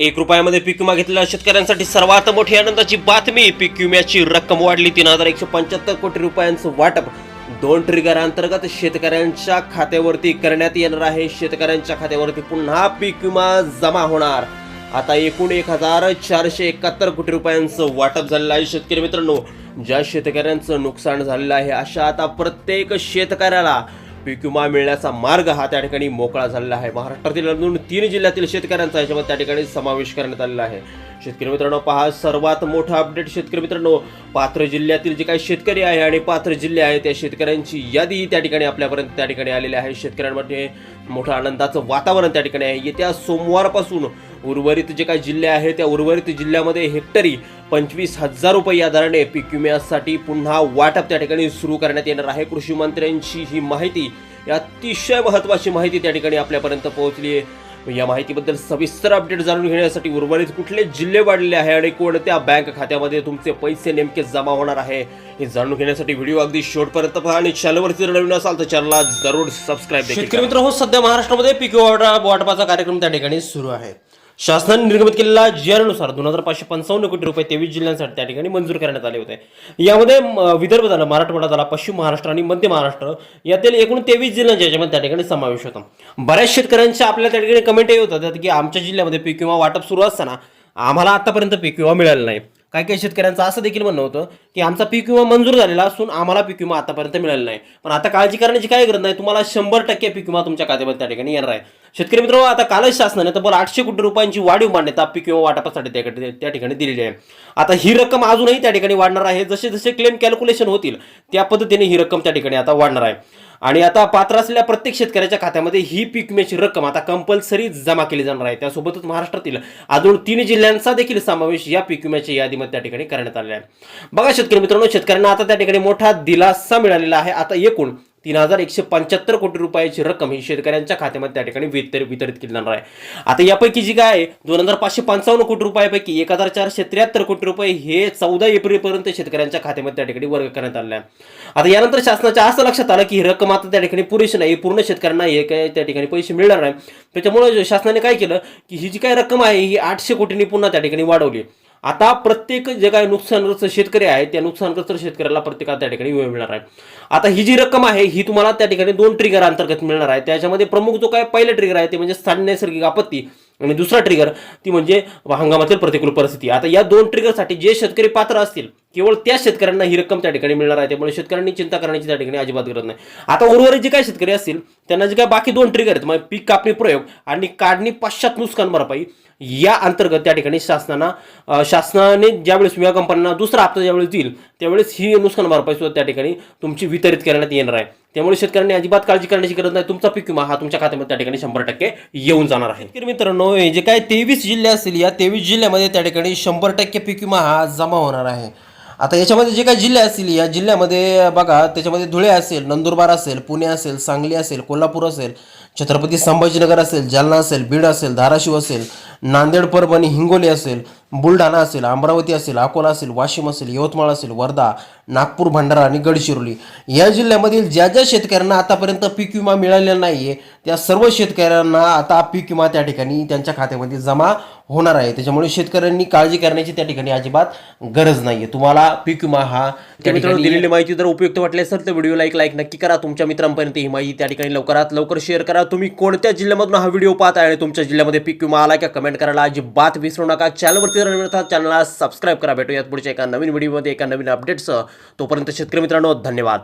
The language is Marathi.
एक रुपयामध्ये पीक विमा घेतलेल्या शेतकऱ्यांसाठी सर्वात मोठी आनंदाची बातमी पीक विम्याची रक्कम वाढली तीन हजार एकशे पंच्याहत्तर कोटी रुपयांचं वाटप. दोन ट्रिगर अंतर्गत शेतकऱ्यांच्या खात्यावरती करण्यात येणार आहे. शेतकऱ्यांच्या खात्यावरती पुन्हा पीक विमा जमा होणार. आता एकूण एक हजार चारशे एकाहत्तर कोटी रुपयांचं वाटप झालेलं आहे शेतकरी मित्रांनो. ज्या शेतकऱ्यांचं नुकसान झालेलं आहे अशा आता प्रत्येक शेतकऱ्याला पीक विमा मिळण्याचा मार्ग हा त्या ठिकाणी मोकळा झालेला आहे. महाराष्ट्रातील अजून तीन जिल्ह्यातील शेतकऱ्यांचा याच्यामध्ये त्या ठिकाणी समावेश करण्यात आलेला आहे. शेतकरी मित्रांनो पहा सर्वात मोठा अपडेट शेतकरी मित्रांनो पात्र जिल्ह्यातील जे काही शेतकरी आहे आणि पात्र जिल्हे आहे त्या शेतकऱ्यांची यादी त्या ठिकाणी आपल्यापर्यंत त्या ठिकाणी आलेली आहे. शेतकऱ्यांमध्ये मोठं आनंदाचं वातावरण त्या ठिकाणी आहे. येत्या सोमवारपासून उर्वरित जे काही जिल्हे आहेत त्या उर्वरित जिल्ह्यामध्ये हेक्टरी पंचवीस हजार रुपये या दराने पीक विम्यासाठी पुन्हा वाटप त्या ठिकाणी सुरू करण्यात येणार आहे. कृषी मंत्र्यांची ही माहिती अतिशय महत्त्वाची माहिती त्या ठिकाणी आपल्यापर्यंत पोहोचली आहे. या माहितीबद्दल सविस्तर अपडेट जाणून घेण्यासाठी उर्वरित कुठले जिल्हे वाढलेले आहे आणि कोणत्या बँक खात्यामध्ये तुमचे पैसे नेमके जमा होणार आहे हे जाणून घेण्यासाठी व्हिडिओ अगदी शेवटपर्यंत पहा आणि चॅनलवरती जर नवीन असाल तर चॅनलला जरूर सबस्क्राईब शेतकरी मित्र हो सध्या महाराष्ट्रामध्ये पीक वाटप वाटपाचा कार्यक्रम त्या ठिकाणी सुरू आहे. शासनाने निर्गमित केलेल्या जी नुसार दोन हजार पाचशे पंचावन्न कोटी रुपये तेवीस जिल्ह्यांसाठी त्या ठिकाणी मंजूर करण्यात आले होते. यामध्ये म, विदर्भ झाला मराठवाडा झाला पश्चिम महाराष्ट्र आणि मध्य महाराष्ट्र यातील एकूण तेवीस जिल्ह्यांच्या याच्यामध्ये त्या ठिकाणी समावेश होता. बऱ्याच शेतकऱ्यांच्या आपल्या त्या ठिकाणी कमेंटही होतात की आमच्या जिल्ह्यामध्ये पीक विमा वाटप सुरू असताना आम्हाला आतापर्यंत पीक विमा मिळाला नाही. काही काही शेतकऱ्यांचं असं देखील म्हणणं होतं की आमचा पीक विमा मंजूर झालेला असून आम्हाला पीक विमा आतापर्यंत मिळाला नाही. पण आता काळजी करण्याची काय गरज नाही तुम्हाला शंभर टक्के पीक विमा तुमच्या खात्यामध्ये त्या ठिकाणी येणार आहे. शेतकरी मित्र आता कालच शासनाने तब्बल आठशे कोटी रुपयांची वाढीव मान्यता पीक विमा वाटपासाठी त्या त्या ठिकाणी दिलेली आहे. आता ही रक्कम अजूनही त्या ठिकाणी वाढणार आहे. जसे जसे क्लेम कॅल्क्युलेशन होतील त्या पद्धतीने ही रक्कम त्या ठिकाणी आता वाढणार आहे. आणि आता पात्र असलेल्या प्रत्येक शेतकऱ्याच्या खात्यामध्ये ही पीक विम्याची रक्कम आता कंपल्सरी जमा केली जाणार आहे. त्यासोबतच महाराष्ट्रातील अजून तीन जिल्ह्यांचा देखील समावेश या पीक विम्याच्या यादीमध्ये त्या ठिकाणी करण्यात आलेला आहे. बघा शेतकरी मित्रांनो शेतकऱ्यांना आता त्या ठिकाणी मोठा दिलासा मिळालेला आहे. आता एकूण तीन हजार एकशे पंच्याहत्तर कोटी रुपयाची रक्कम ही शेतकऱ्यांच्या खात्यामध्ये त्या ठिकाणी वितरित वितरित केली जाणार आहे. आता यापैकी जी काय आहे दोन हजार पाचशे पंचावन्न कोटी रुपयापैकी एक हजार चारशे त्र्याहत्तर कोटी रुपये हे चौदा एप्रिलपर्यंत शेतकऱ्यांच्या खात्यामध्ये त्या ठिकाणी वर्ग करण्यात आले आहे. आता यानंतर शासनाच्या असं लक्षात आलं की ही रक्कम आता त्या ठिकाणी पुरेशी नाही पूर्ण शेतकऱ्यांना हे काय त्या ठिकाणी पैसे मिळणार नाही. त्याच्यामुळे शासनाने काय केलं की ही जी काय रक्कम आहे ही आठशे कोटींनी पुन्हा त्या ठिकाणी वाढवली आता प्रत्येक जे काही नुकसानग्रस्त शेतकरी आहे त्या नुकसानग्रस्त शेतकऱ्याला प्रत्येकाला त्या ठिकाणी वेळ मिळणार आहे. आता ही जी रक्कम आहे ही तुम्हाला त्या ठिकाणी दोन ट्रिगर अंतर्गत मिळणार आहे. त्याच्यामध्ये प्रमुख जो काय पहिला ट्रिगर आहे ते म्हणजे स्थानिक नैसर्गिक आपत्ती. आणि दुसरा ट्रिगर ती म्हणजे हंगामातील प्रतिकूल परिस्थिती. आता या दोन ट्रिगरसाठी जे शेतकरी पात्र असतील केवळ त्या शेतकऱ्यांना ही रक्कम त्या ठिकाणी मिळणार आहे. त्यामुळे शेतकऱ्यांनी चिंता करण्याची त्या ठिकाणी अजिबात गरज नाही. आता उर्वरित जे काय शेतकरी असतील त्यांना जे काय बाकी दोन ट्रिगर आहेत म्हणजे पीक कापणी प्रयोग आणि काढणी पाश्चात नुकसान भरपाई या अंतर्गत त्या ठिकाणी शासनाना शासनाने ज्यावेळेस विमा कंपन्यांना दुसरा हप्ता ज्यावेळेस देईल त्यावेळेस ही नुकसान भरपाई सुद्धा त्या ठिकाणी तुमची वितरित करण्यात येणार आहे. त्यामुळे शेतकऱ्यांनी अजिबात काळजी करण्याची गरज नाही. तुमचा पीक विमा हा तुमच्या खात्यामध्ये त्या ठिकाणी शंभर टक्के येऊन जाणार आहे. तर मित्रांनो हे जे काय तेवीस जिल्हे असतील या तेवीस जिल्ह्यामध्ये त्या ठिकाणी शंभर टक्के पीक विमा हा जमा होणार आहे. आता याच्यामध्ये जे काही जिल्हे असतील या जिल्ह्यामध्ये बघा त्याच्यामध्ये धुळे असेल नंदुरबार असेल पुणे असेल सांगली असेल कोल्हापूर असेल छत्रपती संभाजीनगर असेल जालना असेल बीड असेल धाराशिव असेल नांदेड परभणी हिंगोली असेल बुलढाणा असेल अमरावती असेल अकोला असेल वाशिम असेल यवतमाळ असेल वर्धा नागपूर भंडारा आणि गडचिरोली. या जिल्ह्यामधील ज्या ज्या शेतकऱ्यांना आतापर्यंत पीक विमा मिळालेला नाही आहे त्या सर्व शेतकऱ्यांना आता पीक विमा त्या ठिकाणी त्यांच्या खात्यामध्ये जमा होणार आहे. त्याच्यामुळे शेतकऱ्यांनी काळजी करण्याची त्या ठिकाणी अजिबात गरज नाही आहे तुम्हाला पीक विमा हा त्या ठिकाणी दिलेली माहिती जर उपयुक्त वाटली असेल तर व्हिडिओला एक लाईक नक्की करा. तुमच्या मित्रांपर्यंत ही माहिती त्या ठिकाणी लवकरात लवकर शेअर करा. तुम्ही कोणत्या जिल्ह्यामधून हा व्हिडिओ पाहता आणि तुमच्या जिल्ह्यामध्ये पीक विमा आला का कमेंट करायला अजिबात विसरू नका. चॅनलवरती जर चॅनलला सबस्क्राईब करा. भेटूयात पुढच्या एका नवीन व्हिडिओमध्ये एका नवीन अपडेट्ससह तोपर्यंत शेतकरी मित्रांनो धन्यवाद.